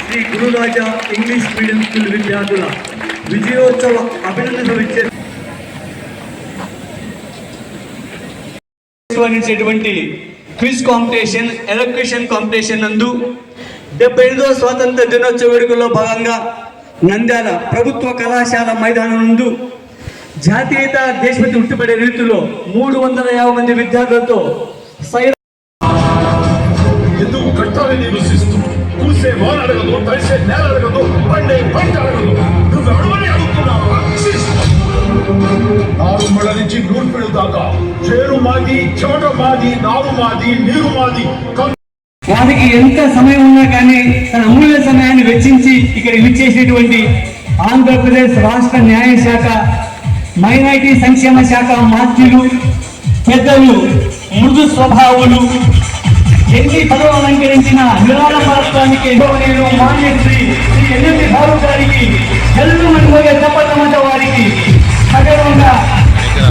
Shri Gururaja English medium school విద్యార్థుల విజయోత్సవ అభినందనలు ఇచ్చే నిర్వహించేటువంటి క్విజ్ కాంపిటీషన్ ఎలక్ట్రిషన్ కాంపిటీషన్ నందు డెబ్బై ఎనిమిదవ స్వాతంత్ర దినోత్సవ వేడుకల్లో భాగంగా నంద్యాల ప్రభుత్వ కళాశాల మైదానం నందు జాతీయత దేశభక్తి ఉట్టిపడే రీతిలో మూడు వందల యాభై మంది విద్యార్థులతో సై ఎందుకు కట్టాలని నివసిస్తూ కూసే వాన అడగదు తడిసే నేల అడగదు పండే పంట అడగదు. నువ్వు అడుగుతున్నావు? మళ్ళ నుంచి నూర్పిడు దాకా చేరు మాది చెమట మాది నారు మాది నీరు మాది వారికి ఎంత సమయం ఉన్నా కానీ తన అమూల్య సమయాన్ని వెచ్చించి ఇక్కడ విచ్చేసినటువంటి ఆంధ్రప్రదేశ్ రాష్ట్ర న్యాయ శాఖ మైనారిటీ సంక్షేమ శాఖ మాత్రులు పెద్దలు మృదు స్వభావులు ఎన్ని పదవ అలంకరించిన విరాళ నేను మాన్యశ్రీ శ్రీ ఎన్ఎండి బాబు గారికి తెలుగు మనిపోయే చెప్పటమంట వారికి సగర్వంగా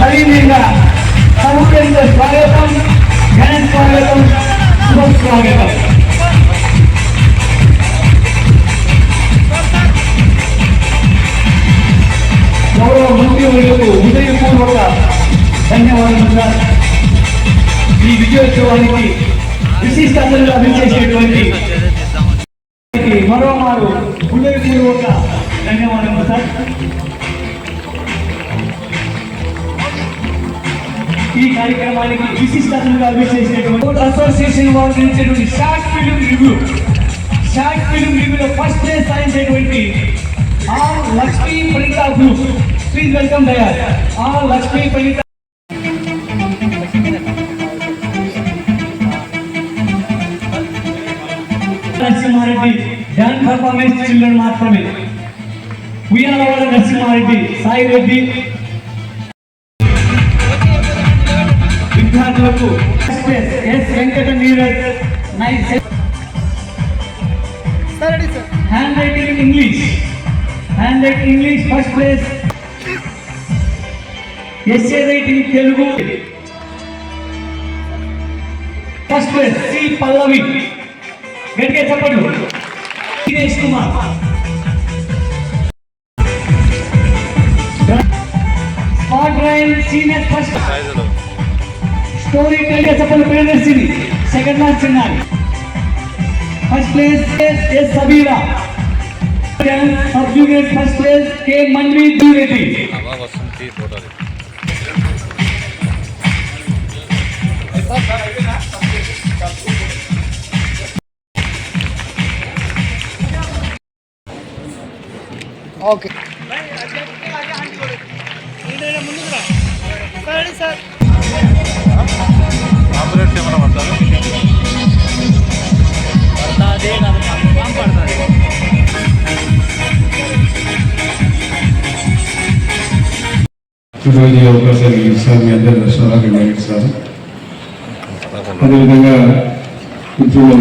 సైన్యంగా సముఖంగా స్వాగతం. ఈ కార్యక్రమానికి విశిష్ట అతిథులుగా విచ్చేసినటువంటి అసోసియేషన్ వారు అందించేటువంటి short film review short film రివ్యూలో first place సాధించేటువంటి R Lakshmi Pranitha group please welcome దయార్ R Lakshmi Pranitha Narasimha Reddy dance performance children మాత్రమే ఉయ్యాలవాడ నరసింహారెడ్డి సాయి రెడ్డి విద్యార్థులకు S Venkata Neeraj nice hand writing in English hand writing English first place essay writing Telugu first place C Pallavi గట్టిగా చెప్పండి Dinesh Kumar smart rain senior first story tell చెప్పండి Priyadarshini second match చిన్నారి first place S Sabira sub junior first place K Manvi Reddy బాగా వస్తుంది ఫోటోలు operate ఏమైనా పడతారు పడుతుంది పడుతుంది ఈరోజు అవకాశాన్ని ఇచ్చారు మీ అందరి దర్శనాలకు నిర్వహిస్తారు అదేవిధంగా ఇప్పుడు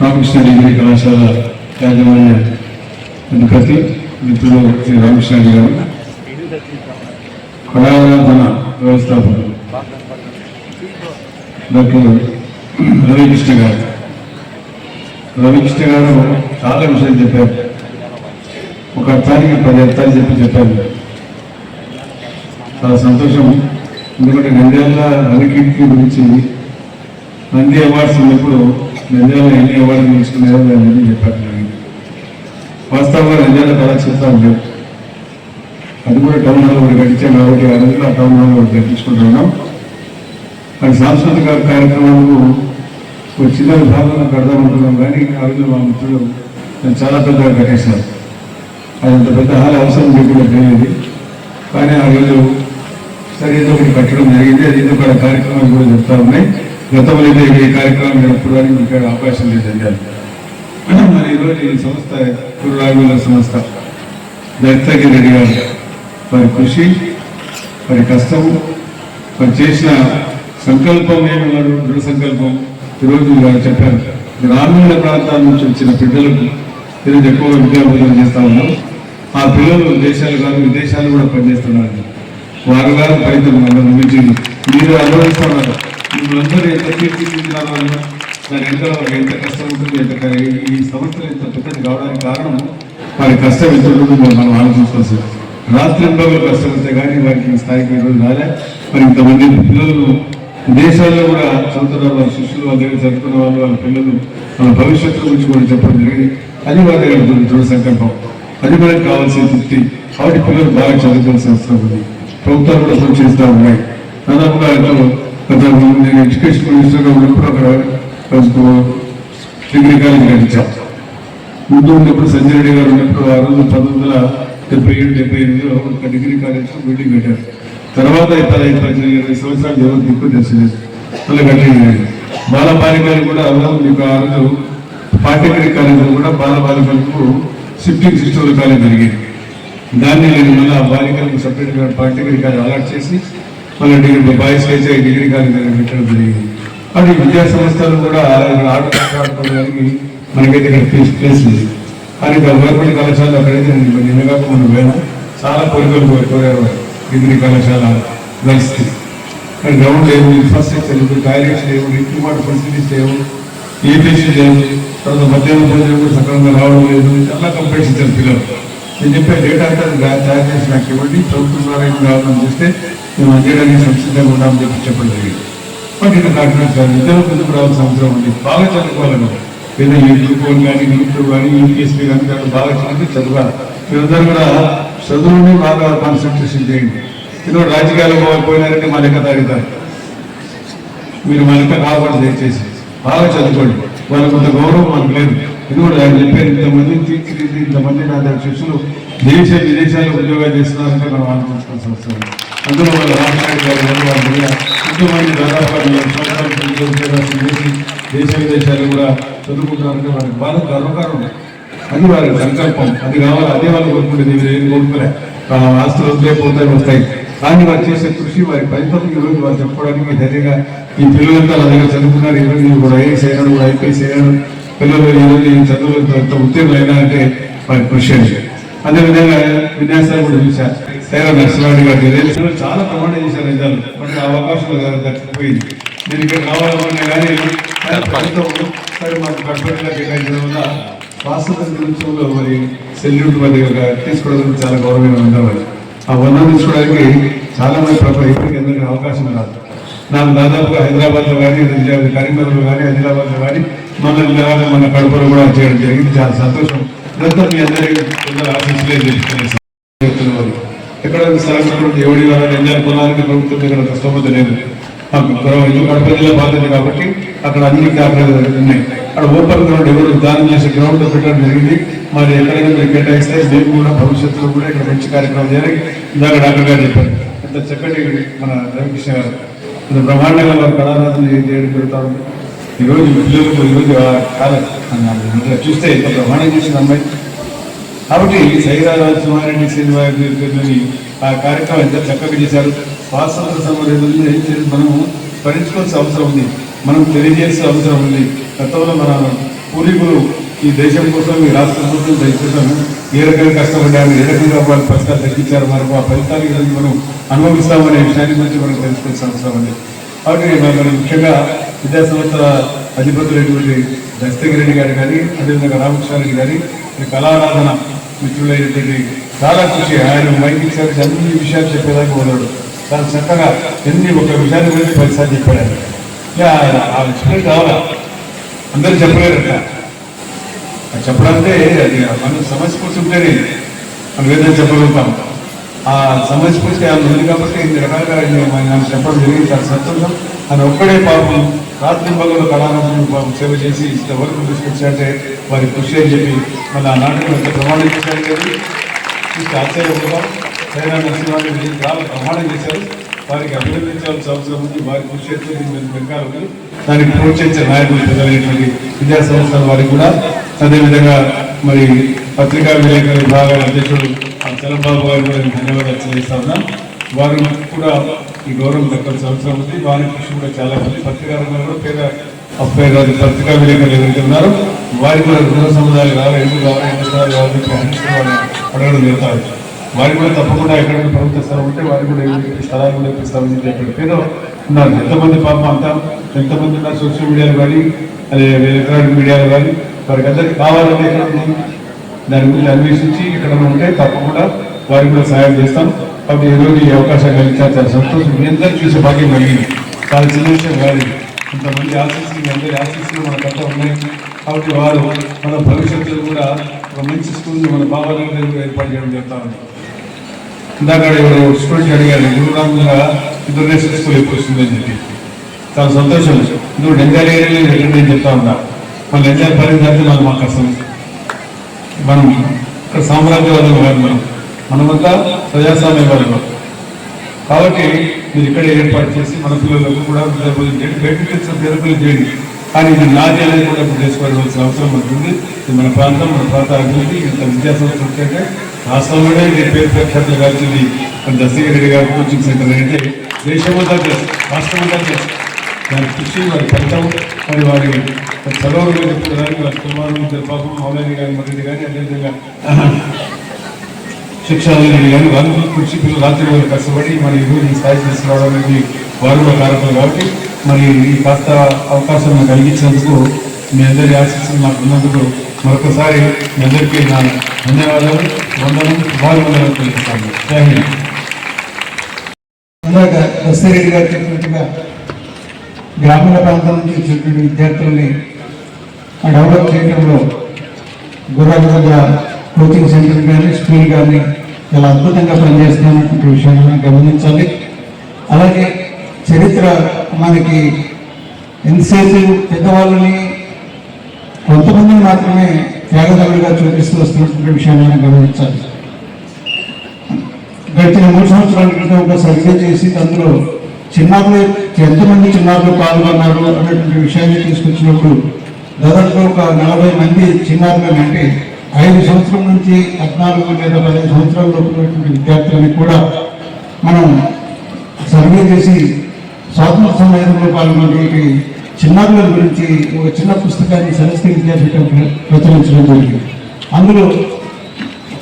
రామకృష్ణ డిగ్రీ కళాశాల యాజమాన్య అధిపతి మిత్రులు శ్రీ రామకృష్ణ గారు కళారాధన వ్యవస్థాపకులు డాక్టర్ రవికృష్ణ గారు. రవికృష్ణ గారు చాలా విషయాలు చెప్పారు. ఒక అర్థానికి పది అర్థాలు చెప్పి చెప్పారు. చాలా సంతోషం. ఎందుకంటే నంద్యాల రవికీర్తి గురించి నంది అవార్డ్స్ ఉన్నప్పుడు నంద్యాల ఎన్ని అవార్డు తీసుకున్నారో దాని గురించి చెప్పారు వాస్తవంగా నంద్యాల కళాక్షేత్రాలు లేవు. అది కూడా టౌన్ హాల్ ఒకటి కట్టించాం కాబట్టి ఆ రోజుల్లో ఆ టౌన్ హాల్ ఒకటి కట్టించుకుంటున్నాం మరి సాంస్కృతిక కార్యక్రమాలకు ఒక చిన్న భాగంలో కడదామంటున్నాం కానీ ఆ రోజు మా మిత్రులు నేను చాలా పెద్దగా కట్టేశారు. అది అంత పెద్ద హాల్ అవసరం లేకుండా తెలియదు. కానీ ఆ రోజు సరే ఏదో ఒకటి కట్టడం జరిగింది. అది ఏదో ఒక కార్యక్రమాలు కూడా చెప్తా ఉన్నాయి. గతంలో ఏదో ఈ కార్యక్రమం జరుపుకోవడానికి ఇక్కడ అవకాశం లేదు అండి మరి ఈరోజు ఈ సంస్థ గురు సంస్థ దత్తగిరి రెడ్డి గారు వారి కృషి వారి కష్టం వారు చేసిన సంకల్పం ఏమి వారు దృఢ సంకల్పం ఈరోజు వారు చెప్పారు గ్రామీణ ప్రాంతాల నుంచి వచ్చిన బిడ్డలకు ఈరోజు ఎక్కువగా విద్యాబోధన చేస్తూ ఉన్నారు ఆ పిల్లలు దేశాలు కాదు విదేశాలు కూడా పనిచేస్తున్నారు వారు గారు ఫలితం మన మీరు అనుభవిస్తున్నారు మిమ్మల్ని ఎంత తీర్చిదిద్దినారో దాని ఎంత ఎంత కష్టం ఉంటుంది ఎంత ఈ సంస్థలు ఎంత పెద్దది కావడానికి కారణం వారి కష్టం ఎంత ఉంటుందో మనం ఆలోచించుకోవాలి రాత్రి కష్టం వస్తే కానీ వారికి స్థాయికి ఈరోజు రాలే. మరి ఇంతమంది పిల్లలు దేశాల్లో కూడా చదువుతున్నారు వాళ్ళ శిష్యులు వాళ్ళ దగ్గర చదువుకున్న వాళ్ళు వాళ్ళ పిల్లలు వాళ్ళ భవిష్యత్తు గురించి కూడా చెప్పడం జరిగింది. అది వారి దగ్గర దృఢ- సంకల్పం. అది మనకు కావాల్సిన తృప్తి. కాబట్టి పిల్లలు బాగా చదువుకోవాల్సిన అవసరం ఉంది. ప్రభుత్వాలు కూడా కొంచెం చేస్తూ ఉన్నాయి. దాదాపుగా గత నేను ఎడ్యుకేషన్ మినిస్టర్గా ఉన్నప్పుడు అక్కడ డిగ్రీ కాలేజ్ కట్టించాం. ముందు ఉన్నప్పుడు సంజయ్ రెడ్డి గారు ఉన్నప్పుడు ఆ రోజు పంతొమ్మిది వందల డెబ్బై ఏడు డెబ్బై ఎనిమిదిలో ఒక డిగ్రీ కాలేజ్లో బిల్డింగ్ కట్టారు. తర్వాత ఇతర ఇరవై సంవత్సరాలు జరుగుతుంది దిక్కు తెలిసింది. మళ్ళీ కట్టలేదు బాలబాలికలు కూడా మీకు ఆ రోజు పాఠ్యకరి కాలేజీలో కూడా బాలబాలికలకు షిఫ్టింగ్ సిస్టమ్ కాలేజ్ జరిగింది. దాన్ని నేను మళ్ళీ ఆ బాలికలకు సపరేట్గా పార్టీ కాలేజ్ అలాట్ చేసి మళ్ళీ డిగ్రీ బాయ్స్ అయితే డిగ్రీ కాలేజ్ అనేది పెట్టడం జరిగింది. అటు విద్యా సంస్థలు కూడా ఆట ఆడుకోవడానికి మనకైతే ఇక్కడ ప్లేస్ ప్లేస్ లేదు. కానీ గవర్నమెంట్ కళాశాలలో అక్కడైతే నేను నిన్నగా మనం పోయినా. చాలా కోరికలు కోరి- కోరారు డిగ్రీ కళాశాల గర్ల్స్కి కానీ గ్రౌండ్ లేవు ఇన్ఫ్రాస్ట్రక్చర్ లేదు టాయిలెట్స్ లేవు డ్రింకింగ్ ఫెసిలిటీస్ లేవు. ఏపీసీ లేవు. తర్వాత మధ్యాహ్నం భోజనం కూడా సక్రమంగా రావడం లేదు. చాలా కంప్లైంట్స్ ఇచ్చారు పిల్లలు. నేను చెప్పే డేటా అంతా తయారు చేసి నాకు ఇవ్వండి. ప్రభుత్వం ద్వారా ఏం కావాలని చూస్తే మేము అందేయడానికి సంసిద్ధంగా ఉన్నామని చెప్పి చెప్పడం జరిగింది. బట్ ఇక్కడ కాకినాడ సార్ ఇద్దరు ముందుకు రావాల్సిన అవసరం ఉంది. బాగా చదువుకోవాలని. ఏదో యూట్యూబ్ కానీ యూట్యూబ్ కానీ యూపీఎస్పీ కానీ దాంట్లో బాగా చదివి చదవాలి మీరందరూ కూడా చదువుని బాగా కాన్సన్ట్రేషన్ చేయండి ఎందుకంటే రాజకీయాలు పోయినారంటే మా లెక్క తాగుతారు. మీరు మా లెక్క కావాలి దయచేసి. బాగా చదువుకోండి. వాళ్ళకు కొంత గౌరవం మనకు లేదు. ఎందుకంటే ఆయన చెప్పారు ఇంతమంది తీర్చిదిద్ది ఇంతమంది నా దగ్గర శిష్యులు దేశ విదేశాల్లో ఉద్యోగాలు చేస్తున్నారంటే మనం ఆలోచించుకోవాల్సిన అవసరం అందులో వాళ్ళ గారు వాళ్ళు వాళ్ళ దగ్గర ఇంతమంది దాదాపు చేసి దేశ విదేశాలు కూడా చదువుకుంటున్నారంటే వాళ్ళకి బాగా గర్వకారం అది వాళ్ళ సంకల్పం. అది కావాలి అదే వాళ్ళు కోరుకుంటుంది మీరు ఏం కోరుకునే ఆస్తులు వదిలే పోతాయి వస్తాయి. కానీ వారు చేసే కృషి వారి ఫలితం ఈరోజు వారు చెప్పుకోవడానికి ధైర్యంగా ఈ పిల్లలంతా నా దగ్గర చదువుకున్నారు. ఈరోజు రోజు కూడా ఐఏఎస్ అయినాడు ఐపీఎస్ అయినాడు. పిల్లలు ఈరోజు రోజు ఈ చదువులతో ఎంత ఉత్తీర్ణులు అయినా అంటే వారి కృషి అని అదేవిధంగా విన్యాసాలు కూడా చూశారు. సైరా నరసింహారెడ్డి గారు తెలియదు చాలా ప్రమాణం చేశారు నిజాలు. బట్ ఆ అవకాశం దక్కిపోయింది నేను ఇక్కడ కావాలన్నా కానీ ప్రభుత్వం ఒకసారి మాకు కట్టుబడిగా కేటాయించడం వల్ల స్వాతంత్ర దినోత్సవంలో మరి సెల్యూట్ మరి ఒక తీసుకోవడం చాలా గౌరవంగా ఉండేవారు ఆ వర్ణం తీసుకోవడానికి చాలా మంది ప్రభుత్వం ఇప్పటికీ అందరికీ అవకాశం రాదు నాకు దాదాపుగా హైదరాబాద్లో కానీ కరీంనగర్లో కానీ హైదరాబాద్లో కానీ మన మన కడపలో కూడా చేయడం జరిగింది. చాలా సంతోషం. ఇదంతా మీ అందరికీ కొందరు ఆశీస్సులే తెలుసుకునే ఎక్కడ స్థలం ఎవడి వాళ్ళ ఎంజాయ్ పొలానికి ప్రభుత్వం ఇక్కడ స్తోమత లేదు. మాకు గౌరవం. ఇల్లు కడప జిల్లా బాధ్యత కాబట్టి అక్కడ అన్ని కార్యాలయాలు ఉన్నాయి. అక్కడ ఓపెన్ గ్రౌండ్ ఎవరు దానం చేసి గ్రౌండ్ పెట్టడం జరిగింది. మరి ఎక్కడైనా మీరు కేటాయిస్తే మేము కూడా భవిష్యత్తులో కూడా ఇక్కడ మంచి కార్యక్రమం చేయాలి. ఇందాక డాక్టర్ గారు చెప్పారు. ఎంత చక్కటి మన రవికృష్ణ గారు. ఇంత బ్రహ్మాండంగా వారు కళారాధన చేయడం పెడతా ఉంది. ఈరోజు పిల్లలకు ఈరోజు కాలం చూస్తే ఇంత బ్రహ్మాండం చేసిన అమ్మాయి. కాబట్టి సైరారాజు సుమారెడ్డి శ్రీనివాసని ఆ కార్యక్రమం ఎంత చక్కగా చేశారు. స్వాతంత్ర సమరంలో ఏం చేసి మనము భరించుకోవాల్సిన అవసరం ఉంది. మనం తెలియజేసే అవసరం ఉంది. గతంలో మన పూర్వీకులు ఈ దేశం కోసం ఈ రాష్ట్రం కోసం దయచేసం ఏ రకంగా కష్టపడ్డాము ఏ రకంగా వాళ్ళు ఫలితాలు తగ్గించారు మనకు ఆ ఫలితాలు ఈరోజు మనం అనుభవిస్తామనే విషయాన్ని గురించి మనం తెలుసుకోవాల్సిన అవసరం ఉంది. కాబట్టి మనం ముఖ్యంగా విద్యా సంస్థల అధిపతులైనటువంటి దస్తగిరెడ్డి గారు కానీ అదేవిధంగా రామకృష్ణారెడ్డి గారి కళారాధన మిత్రులైనటువంటి చాలా కృషి ఆయన మైకి అన్ని విషయాలు చెప్పేదాకా ఉన్నాడు. చాలా చక్కగా ఎన్ని ఒక విషయాన్ని గురించి పదిసార్లు చెప్పాడు ఆయన ఎక్స్ప్లెయిన్ కావాలా? అందరు చెప్పలేరట. అది చెప్పడానికే అది మనం సమస్య కూర్చుంటేనే మనం ఏదైనా చెప్పగలుగుతాం. ఆ సమస్య పూర్తి ఆయన ఉంది కాబట్టి ఇన్ని రకాలుగా ఆయన చెప్పడం జరిగింది. చాలా సంతోషం. ఆయన ఒక్కడే పాపం రాత్రి పగలు కళారంభం పాపం సేవ చేసి ఇంతవరకు తీసుకొచ్చారంటే వారి కృషి అని చెప్పి మళ్ళీ ఆ నాటకం ఎంత ప్రమాణం చేశారు కదా చూస్తే ఆశ్చర్యపోతాం సైనా నరసింహారెడ్డి చాలా ప్రమాణం చేశారు. వారికి అభినందించాల్సిన అవసరం ఉంది. వారి కృషి అయితే దీని దానికి ప్రోత్సహించే నాయకులు పెద్దలైనటువంటి విద్యా సంస్థల వారికి కూడా అదేవిధంగా మరి పత్రికా విలేకరుల విభాగాల అధ్యక్షుడు చలంబాబు గారు కూడా నేను ధన్యవాదాలు తెలియజేస్తా ఉన్నా. వారికి కూడా ఈ గౌరవం దక్కాల్సిన అవసరం ఉంది. వారి కృషి కూడా చాలా మంది పత్రికా రంగంలో కూడా. పేద అప్పయ్య పత్రికా విలేకరులు ఎవరైతే ఉన్నారో వారికి కూడా గృహ సముదాయాలు కావాలి ఎందుకు కావాలి ఎన్ని స్థలాలు కావాలి అడగడం జరుగుతారు వారికి కూడా తప్పకుండా ఎక్కడైనా ప్రభుత్వ స్థలం ఉంటే వారికి కూడా ఏమి స్థలాలు కూడా ఇప్పిస్తామని చెప్పి ఏదో ఉన్నారు. ఎంతమంది పాపం అంతా ఎంతమంది ఉన్నారు సోషల్ మీడియాలో కానీ అదే ఎలక్ట్రానిక్ మీడియాలో కానీ వారికి అందరికీ కావాలని దాని గురించి అన్వేషించి ఇక్కడ ఉంటే తప్పకుండా వారికి కూడా సహాయం చేస్తాం. కాబట్టి ఈరోజు ఈ అవకాశం కలిగించారు చాలా సంతోషం. మీ అందరూ చూసే భాగ్యం కలిగింది. చాలా చిన్న విషయం కాదు. ఇంతమంది ఆశీస్సులు మీ అందరి ఆశీస్సులు మన కథ ఉన్నాయి. కాబట్టి వారు మన భవిష్యత్తులో కూడా ఒక మంచి స్కూల్ని మన భావాలను ఏర్పాటు చేయడం జరుగుతా ఉంది. ఇందాక ఎవరు స్టూడెంట్ అడిగారు గురురాముగా ఇంటర్నేషనల్ స్కూల్ ఎప్పుడు వస్తుందని చెప్పి. చాలా సంతోషం. నువ్వు డెంజర్ ఏరియాలో ఎక్కడ నేను చెప్తా ఉన్నా. మన ఎంజాయ్ పరిధి మనం మాకు అసలు మనం ఇక్కడ సామ్రాజ్యవాదం కాదు మనం. మనమంతా ప్రజాస్వామ్యవాదం కాబట్టి మీరు ఇక్కడ ఏర్పాటు చేసి మన పిల్లలకు కూడా విద్యాబోధన చేయండి. బయటకు తెలిసిన చేయండి. కానీ ఇది నా అనేది కూడా ఇప్పుడు చేసుకోవాల్సిన అవసరం ఉంటుంది ఇది మన ప్రాంతం మన ప్రాంత అభివృద్ధి ఇంత విద్యా సంస్థ ఉంటే రాష్ట్రంలోనే నేను పేరు ప్రఖ్యాతులు కాల్చింది మన దస్తగిరి రెడ్డి గారి కోచింగ్ సెంటర్ అంటే దేశమంతా తెలుసు రాష్ట్రమంతా తెలుసు దాని కృషి వారి ఫలితం మరి వారి చదవలు చెప్పుకోవడానికి వారి కుమారులు పాపం మౌలాని గారి మరిది కానీ అదేవిధంగా శిక్షాధికారి కానీ వాళ్ళు కృషి పిల్లలు రాత్రి వాళ్ళు కష్టపడి మరి ఈరోజు ఈ స్థాయి తీసుకురావడం అనేది వారు కూడా కారకులు కాబట్టి మరి ఈ కాస్త అవకాశం నాకు కలిగించినందుకు మీ అందరి ఆశీస్సులు నాకు ఉన్నందుకు మరొకసారి మీ అందరికీ నా ధన్యవాదాలు. వందనం శుభాభివందనాలు తెలుపుతాను జై హింద్ ఇందాక దస్తరెడ్డి గారు చెప్పినట్టుగా గ్రామీణ ప్రాంతం నుంచి వచ్చినటువంటి విద్యార్థుల్ని డెవలప్ చేయడంలో గుర్రాల కోచింగ్ సెంటర్ కానీ స్కూల్ కానీ చాలా అద్భుతంగా పనిచేస్తున్నటువంటి విషయాన్ని గమనించాలి అలాగే చరిత్ర మనకి ఎంతసేపు పెద్దవాళ్ళని కొంతమందిని మాత్రమే త్యాగదారులుగా చూపిస్తూ వస్తున్నటువంటి విషయాన్ని మనం గమనించాలి. గడిచిన మూడు సంవత్సరాల క్రితం ఒక సర్వే చేసి అందులో చిన్నారులు ఎంతమంది చిన్నారులు పాల్గొన్నారు అనేటువంటి విషయాన్ని తీసుకొచ్చినప్పుడు దాదాపు ఒక నలభై మంది చిన్నారులు అంటే ఐదు సంవత్సరం నుంచి పద్నాలుగు లేదా పదిహేను సంవత్సరాల లోపు విద్యార్థులని కూడా మనం సర్వే చేసి స్వాతంత్ర సమయంలో పాల్గొన్నటువంటి చిన్నారుల గురించి ఒక చిన్న పుస్తకాన్ని సరస్వతి విద్యాపీఠం ప్రచురించడం జరిగింది. అందులో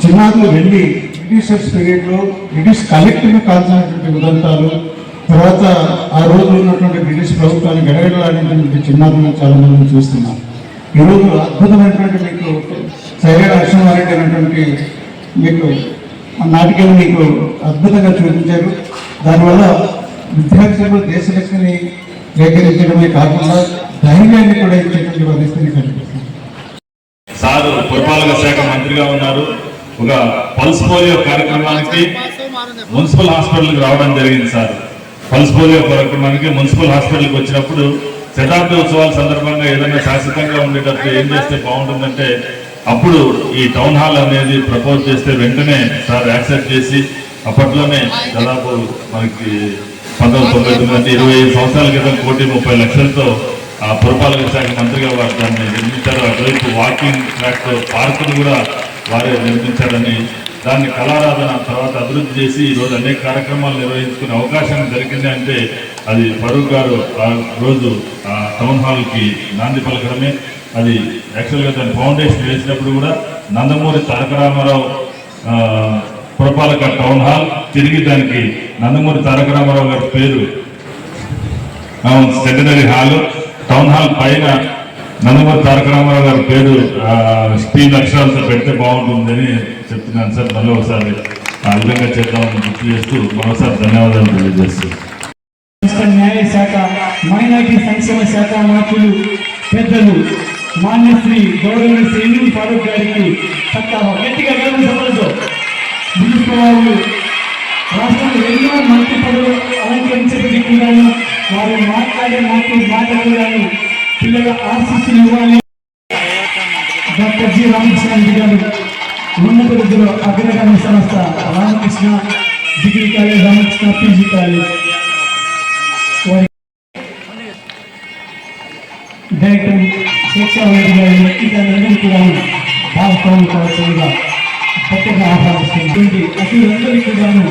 చిన్నారులు వెళ్ళి బ్రిటిషర్స్ పీరియడ్లో బ్రిటిష్ కలెక్టర్ను కాల్చినటువంటి ఉదంతాలు తర్వాత ఆ రోజు ఉన్నటువంటి బ్రిటిష్ ప్రభుత్వాన్ని గడగడలాడినటువంటి చిన్నారులను చాలా మంది చూస్తున్నాం ఈరోజు అద్భుతమైనటువంటి మీకు సైరా నరసింహారెడ్డి అనేటువంటి మీకు నాటికలు మీకు అద్భుతంగా చూపించారు. దానివల్ల విద్యార్థులు దేశభక్తిని సేకరించడమే కాకుండా ధైర్యాన్ని కూడా ఇచ్చేటువంటి పరిస్థితిని కనిపిస్తుంది. సార్ పురపాలక శాఖ మంత్రిగా ఉన్నారు. ఒక పల్స్ పోలియో కార్యక్రమానికి మున్సిపల్ హాస్పిటల్కి రావడం జరిగింది సార్. పల్స్ పోలియో కార్యక్రమానికి మున్సిపల్ హాస్పిటల్కి వచ్చినప్పుడు శతాబ్ది ఉత్సవాల సందర్భంగా ఏదైనా శాశ్వతంగా ఉండేటట్టు ఏం చేస్తే బాగుంటుందంటే అప్పుడు ఈ టౌన్ హాల్ అనేది ప్రపోజ్ చేస్తే వెంటనే సార్ యాక్సెప్ట్ చేసి అప్పట్లోనే దాదాపు మనకి పంతొమ్మిది తొంభై తొమ్మిది అంటే ఇరవై ఐదు సంవత్సరాల క్రితం కోటి ముప్పై లక్షలతో ఆ పురపాలక శాఖ మంత్రిగా వారు దాన్ని నిర్మించారు. అటువైపు వాకింగ్ ట్రాక్ పార్కులు కూడా వారే నిర్మించారని దాన్ని కళారాధన తర్వాత అభివృద్ధి చేసి ఈరోజు అనేక కార్యక్రమాలు నిర్వహించుకునే అవకాశం దొరికింది అంటే అది ఫరూక్ గారు ఆ రోజు ఆ టౌన్ హాల్కి నాంది పలకడమే. అది యాక్చువల్గా దాని ఫౌండేషన్ వేసినప్పుడు కూడా నందమూరి తారక రామారావు పురపాలక టౌన్ హాల్ తిరిగి దానికి నందమూరి తారక రామారావు గారి పేరు. సెకండరీ హాల్ టౌన్ హాల్ పైన నందమూరి తారక రామారావు గారి పేరు ఆ, స్క్రీన్ అక్షరాలతో పెడితే బాగుంటుందని చెప్తున్నాను సార్. మళ్ళీ ఒకసారి ఆ విధంగా చేద్దామని గుర్తు చేస్తూ మరోసారి ధన్యవాదాలు తెలియజేస్తూ న్యాయ శాఖ మైనార్టీ సంక్షేమ శాఖ మంత్రులు పెద్దలు మాన్యశ్రీ గౌరవ శ్రీ ఫారూక్ గారికి సత్తా గట్టిగా గౌరవ సభలతో మున్సిపల్ రాష్ట్రంలో ఎన్నో మంత్రి పదవులు అలంకరించబడి కూడాను వారు మాట్లాడే మాటలు మాటలు గాను పిల్లల ఆశీస్సులు ఇవ్వాలి. Doctor G. రామకృష్ణ రెడ్డి గారు ఉన్నత విద్యలో అగ్రగామి సంస్థ Ramakrishna degree college Ramakrishna PG college. వారి డైరెక్టర్ శిక్షారెడ్డి గారి ఇతరులందరూ కూడా భాగస్వామి కావాల్సిందిగా ప్రత్యేక అతి అందరికీ గాను